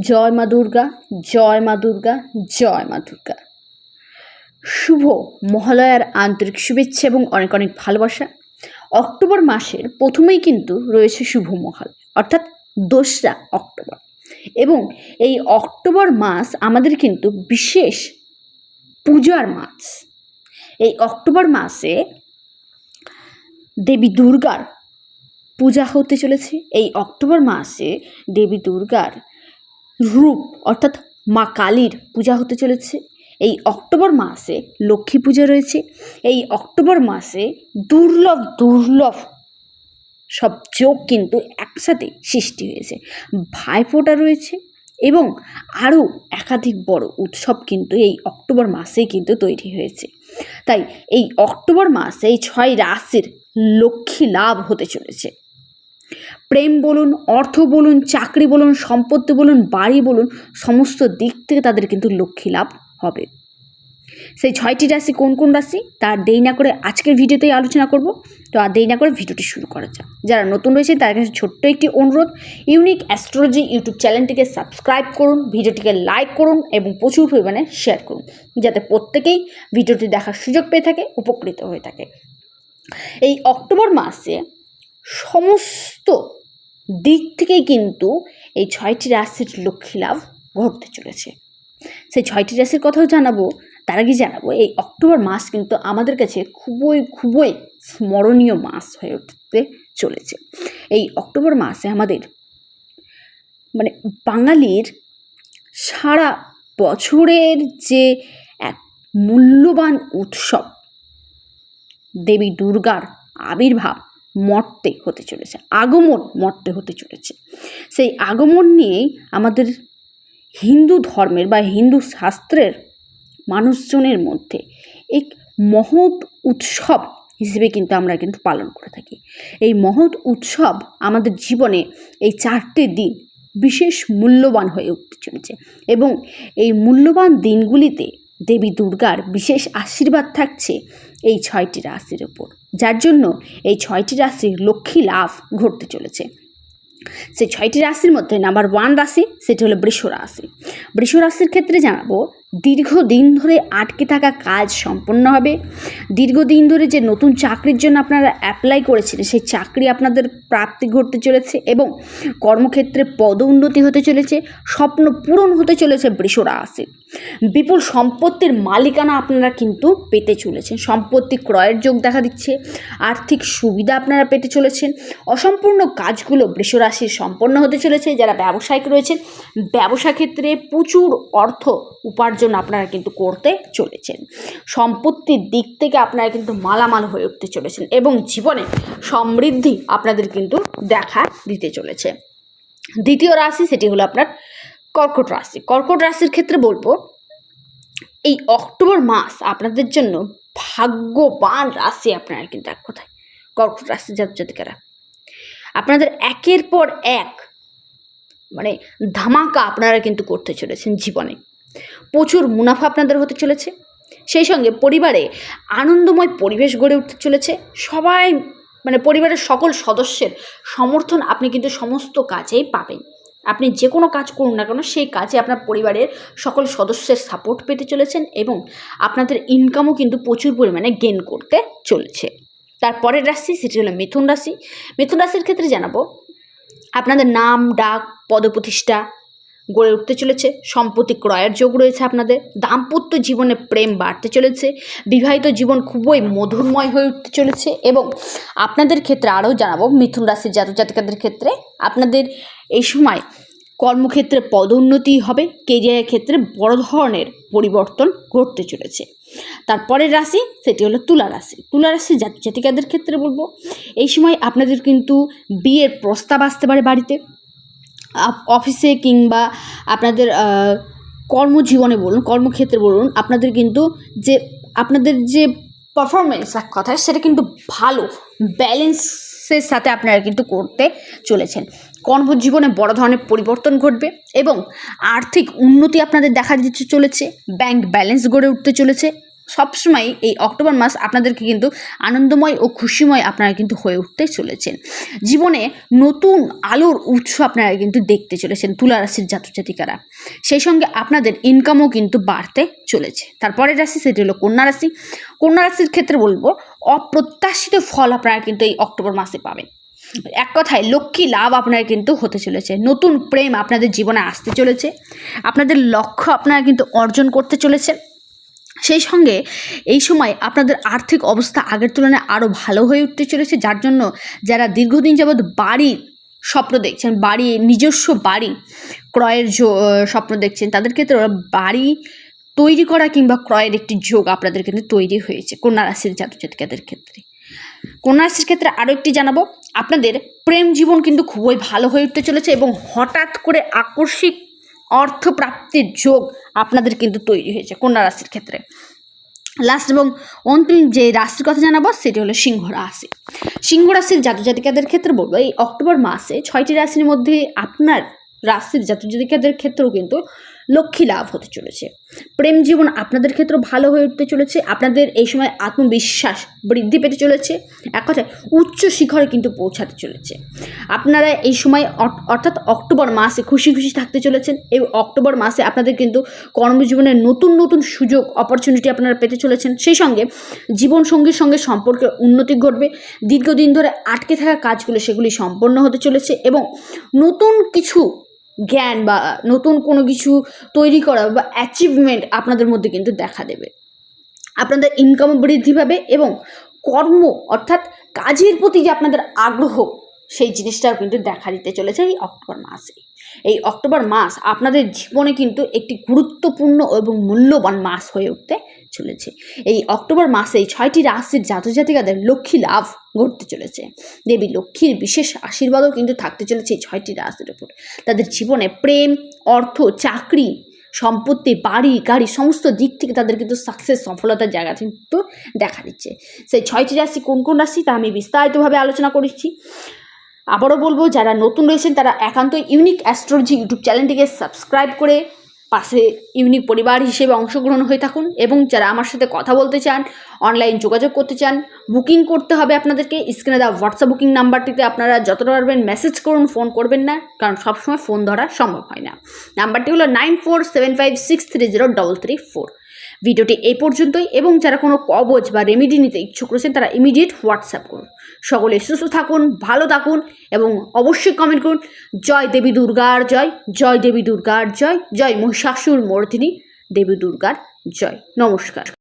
জয় মা দুর্গা, জয় মা দুর্গা, জয় মা দুর্গা। শুভ মহালয়ার আন্তরিক শুভেচ্ছা এবং অনেক অনেক ভালোবাসা। অক্টোবর মাসের প্রথমেই কিন্তু রয়েছে শুভ মহাল অর্থাৎ দোসরা অক্টোবর। এবং এই অক্টোবর মাস আমাদের কিন্তু বিশেষ পূজার মাস। এই অক্টোবর মাসে দেবী দুর্গার পূজা হতে চলেছে। এই অক্টোবর মাসে দেবী দুর্গার রূপ, অর্থাৎ মা কালীর পূজা হতে চলেছে। এই অক্টোবর মাসে লক্ষ্মী পূজা রয়েছে। এই অক্টোবর মাসে দুর্লভ দুর্লভ সব যোগ কিন্তু একসাথে সৃষ্টি হয়েছে। ভাইফোঁটা রয়েছে এবং আরও একাধিক বড় উৎসব কিন্তু এই অক্টোবর মাসেই কিন্তু তৈরি হয়েছে। তাই এই অক্টোবর মাসে এই ছয় রাশির লক্ষ্মী লাভ হতে চলেছে। প্রেম বলুন, অর্থ বলুন, চাকরি বলুন, সম্পত্তি বলুন, বাড়ি বলুন, সমস্ত দিক থেকে তাদের কিন্তু লক্ষ্মী লাভ হবে। সেই ছয়টি রাশি কোন কোন রাশি? তার দেরি না করে আজকের ভিডিওতেই আলোচনা করব। তো আর দেরি না করে ভিডিওটি শুরু করা যাক। যারা নতুন রয়েছে তার কাছে ছোট্ট একটি অনুরোধ, ইউনিক অ্যাস্ট্রোলজি ইউটিউব চ্যানেলটিকে সাবস্ক্রাইব করুন, ভিডিওটিকে লাইক করুন এবং প্রচুর পরিমাণে শেয়ার করুন, যাতে প্রত্যেকেই ভিডিওটি দেখার সুযোগ পেয়ে থাকে, উপকৃত হয়ে থাকে। এই অক্টোবর মাসে সমস্ত দিক থেকেই কিন্তু এই ছয়টি রাশির লক্ষ্মী লাভ ঘটতে চলেছে। সেই ছয়টি রাশির কথাও জানাব, তার আগে জানাব, এই অক্টোবর মাস কিন্তু আমাদের কাছে খুবই খুবই স্মরণীয় মাস হয়ে উঠতে চলেছে। এই অক্টোবর মাসে আমাদের মানে বাঙালির সারা বছরের যে এক মূল্যবান উৎসব, দেবী দুর্গার আবির্ভাব মর্তে হতে চলেছে, আগমন মর্তে হতে চলেছে। সেই আগমন নিয়েই আমাদের হিন্দু ধর্মের বা হিন্দু শাস্ত্রের মানুষজনের মধ্যে এক মহৎ উৎসব হিসেবে কিন্তু আমরা কিন্তু পালন করে থাকি। এই মহৎ উৎসব আমাদের জীবনে এই চারটে দিন বিশেষ মূল্যবান হয়ে উঠতে চলেছে এবং এই মূল্যবান দিনগুলিতে দেবী দুর্গার বিশেষ আশীর্বাদ থাকছে এই ছয়টি রাশির ওপর যার জন্য এই ছয়টি রাশির লক্ষ্মী লাভ ঘটতে চলেছে। সেই ছয়টি রাশির মধ্যে নাম্বার ওয়ান রাশি, সেটি হলো বৃষ রাশি। বৃষ রাশির ক্ষেত্রে জানাব দীর্ঘদিন ধরে আটকে থাকা কাজ সম্পন্ন হবে। দীর্ঘদিন ধরে যে নতুন চাকরির জন্য আপনারা অ্যাপ্লাই করেছিলেন সেই চাকরি আপনাদের প্রাপ্তি ঘটতে চলেছে এবং কর্মক্ষেত্রে পদোন্নতি হতে চলেছে, স্বপ্ন পূরণ হতে চলেছে বৃষ বিপুল সম্পত্তির মালিকানা আপনারা কিন্তু পেতে চলেছেন। সম্পত্তি ক্রয়ের যোগ দেখা দিচ্ছে, আর্থিক সুবিধা আপনারা পেতে চলেছেন, অসম্পূর্ণ কাজগুলো বৃষরাশির সম্পন্ন হতে চলেছে। যারা ব্যবসায়িক রয়েছেন, ব্যবসা ক্ষেত্রে প্রচুর অর্থ উপার্জন আপনারা কিন্তু করতে চলেছেন। সম্পত্তির দিক থেকে আপনারা কিন্তু মালামাল হয়ে উঠতে চলেছেন এবং জীবনে সমৃদ্ধি আপনাদের কিন্তু দেখা দিতে চলেছে। দ্বিতীয় রাশি সেটি হলো আপনার কর্কট রাশি। কর্কট রাশির ক্ষেত্রে বলব, এই অক্টোবর মাস আপনাদের জন্য ভাগ্যবান রাশি আপনারা কিন্তু এক কথায়, কর্কট রাশি জাতিকারা আপনাদের একের পর এক মানে ধামাকা আপনারা কিন্তু করতে চলেছেন জীবনে। প্রচুর মুনাফা আপনাদের হতে চলেছে। সেই সঙ্গে পরিবারে আনন্দময় পরিবেশ গড়ে উঠতে চলেছে। সবাই মানে পরিবারের সকল সদস্যের সমর্থন আপনি কিন্তু সমস্ত কাজেই পাবেন। আপনি যে কোনো কাজ করুন না কেন, সেই কাজে আপনার পরিবারের সকল সদস্যের সাপোর্ট পেতে চলেছেন এবং আপনাদের ইনকামও কিন্তু প্রচুর পরিমাণে গেন করতে চলেছে। তারপরের রাশি সেটি হলো মিথুন রাশি। মিথুন রাশির ক্ষেত্রে জানাব, আপনাদের নাম, ডাক, পদপ্রতিষ্ঠা গড়ে উঠতে চলেছে। সম্পত্তি ক্রয়ের যোগ রয়েছে আপনাদের। দাম্পত্য জীবনে প্রেম বাড়তে চলেছে। বিবাহিত জীবন খুবই মধুরময় হয়ে উঠতে চলেছে এবং আপনাদের ক্ষেত্রে আরও জানাব, মিথুন রাশির জাতক জাতিকাদের ক্ষেত্রে আপনাদের এই সময় কর্মক্ষেত্রে পদোন্নতি হবে। কেরিয়ারের ক্ষেত্রে বড় ধরনের পরিবর্তন ঘটতে চলেছে। তারপরের রাশি, সেটি হলো তুলা রাশি। তুলা রাশি জাতি জাতিকাদের ক্ষেত্রে বলব, এই সময় আপনাদের কিন্তু বিয়ের প্রস্তাব আসতে পারে বাড়িতে। অফিসে কিংবা আপনাদের কর্মজীবনে বলুন, কর্মক্ষেত্রে বলুন, আপনাদের কিন্তু যে, আপনাদের যে পারফরমেন্স এক কথায়, সেটা কিন্তু ভালো ব্যালেন্সের সাথে আপনারা কিন্তু করতে চলেছেন। কর্মজীবনে বড় ধরনের পরিবর্তন ঘটবে এবং আর্থিক উন্নতি আপনাদের দেখা দিতে চলেছে ব্যাংক ব্যালেন্স গড়ে উঠতে চলেছে সবসময় এই অক্টোবর মাস আপনাদেরকে কিন্তু আনন্দময় ও খুশিময় আপনারা কিন্তু হয়ে উঠতে চলেছেন। জীবনে নতুন আলোর উৎস আপনারা কিন্তু দেখতে চলেছেন তুলা রাশির জাতক জাতিকারা সেই সঙ্গে আপনাদের ইনকামও কিন্তু বাড়তে চলেছে। তারপরের রাশি সেটি হলো কন্যা রাশি। কন্যা রাশির ক্ষেত্রে বলব, অপ্রত্যাশিত ফল আপনারা কিন্তু এই অক্টোবর মাসে পাবেন। এক কথায় লক্ষ্মী লাভ আপনার কিন্তু হতে চলেছে। নতুন প্রেম আপনাদের জীবনে আসতে চলেছে। আপনাদের লক্ষ্য আপনারা কিন্তু অর্জন করতে চলেছেন। সেই সঙ্গে এই সময় আপনাদের আর্থিক অবস্থা আগের তুলনায় আরও ভালো হয়ে উঠতে চলেছে, যার জন্য যারা দীর্ঘদিন যাবৎ বাড়ির স্বপ্ন দেখছেন, বাড়ি, নিজস্ব বাড়ি ক্রয়ের স্বপ্ন দেখছেন, তাদের ক্ষেত্রে বাড়ি তৈরি করা কিংবা ক্রয়ের একটি যোগ আপনাদের কিন্তু তৈরি হয়েছে, কন্যা রাশির জাতক জাতিকাদের ক্ষেত্রে। কন্যা রাশির ক্ষেত্রে আরও একটি জানাব, আপনাদের প্রেম জীবন কিন্তু খুবই ভালো হয়ে উঠতে চলেছে এবং হঠাৎ করে আকস্মিক অর্থপ্রাপ্তির যোগ আপনাদের কিন্তু তৈরি হয়েছে কন্যা রাশির ক্ষেত্রে। লাস্ট এবং অন্তিম যে রাশির কথা জানাব সেটি হলো সিংহ রাশি। সিংহ রাশির জাতক জাতিকাদের ক্ষেত্রে বলব, এই অক্টোবর মাসে ছয়টি রাশির মধ্যে আপনার রাশির জাতক জাতিকাদের ক্ষেত্রেও কিন্তু লক্ষ্মী লাভ হতে চলেছে। প্রেম জীবন আপনাদের ক্ষেত্রেও ভালো হয়ে উঠতে চলেছে। আপনাদের এই সময় আত্মবিশ্বাস বৃদ্ধি পেতে চলেছে। এক কথায় উচ্চ শিখরে কিন্তু পৌঁছাতে চলেছে। আপনারা এই সময় অর্থাৎ অক্টোবর মাসে খুশি খুশি থাকতে চলেছেন এই অক্টোবর মাসে আপনাদের কিন্তু কর্মজীবনে নতুন নতুন সুযোগ অপরচুনিটি আপনারা পেতে চলেছেন। সেই সঙ্গে জীবনসঙ্গীর সঙ্গে সম্পর্কের উন্নতি ঘটবে। দীর্ঘদিন ধরে আটকে থাকা কাজগুলো সেগুলি সম্পন্ন হতে চলেছে এবং নতুন কিছু জ্ঞান বা নতুন কোনো কিছু তৈরি করা বা অ্যাচিভমেন্ট আপনাদের মধ্যে কিন্তু দেখা দেবে। আপনাদের ইনকাম বৃদ্ধি পাবে এবং কর্ম অর্থাৎ কাজের প্রতি যে আপনাদের আগ্রহ, সেই জিনিসটাও কিন্তু দেখা দিতে চলেছে এই অক্টোবর মাসে। এই অক্টোবর মাস আপনাদের জীবনে কিন্তু একটি গুরুত্বপূর্ণ এবং মূল্যবান মাস হয়ে উঠতে চলেছে। এই অক্টোবর মাসে ছয়টি রাশির জাতক জাতিকাদের লক্ষ্মী লাভ ঘটতে চলেছে। দেবী লক্ষ্মীর বিশেষ আশীর্বাদও কিন্তু থাকতে চলেছে এই ছয়টি রাশির উপর তাদের জীবনে প্রেম, অর্থ, চাকরি, সম্পত্তি, বাড়ি, গাড়ি সমস্ত দিক থেকে তাদের কিন্তু সাকসেস সফলতার জায়গা কিন্তু দেখা দিচ্ছে। সেই ছয়টি রাশি কোন কোন রাশি তা আমি বিস্তারিতভাবে আলোচনা করেছি। আবারও বলব, যারা নতুন রয়েছেন তারা একান্ত ইউনিক অ্যাস্ট্রোলজি ইউটিউব চ্যানেলটিকে সাবস্ক্রাইব করে পাশে ইউনিক পরিবার হিসেবে অংশগ্রহণ হয়ে থাকুন এবং যারা আমার সাথে কথা বলতে চান অনলাইন যোগাযোগ করতে চান বুকিং করতে হবে আপনাদেরকে স্ক্রিনে দেওয়া হোয়াটসঅ্যাপ বুকিং নাম্বারটিতে আপনারা যতটা পারবেন মেসেজ করুন ফোন করবেন না, কারণ সবসময় ফোন ধরা সম্ভব হয় না। নাম্বারটি হলো nine four seven five six three zero double three four ভিডিওটি এই পর্যন্তই এবং যারা কোনো কবচ বা রেমিডি নিতে ইচ্ছুক রয়েছেন, তারা ইমিডিয়েট হোয়াটসঅ্যাপ করুন। সকলে সুস্থ থাকুন, ভালো থাকুন এবং অবশ্যই কমেন্ট করুন। জয় দেবী দুর্গার জয় জয় দেবী দুর্গার জয় জয় মহিষাসুর মর্দিনী, দেবী দুর্গার জয়। নমস্কার।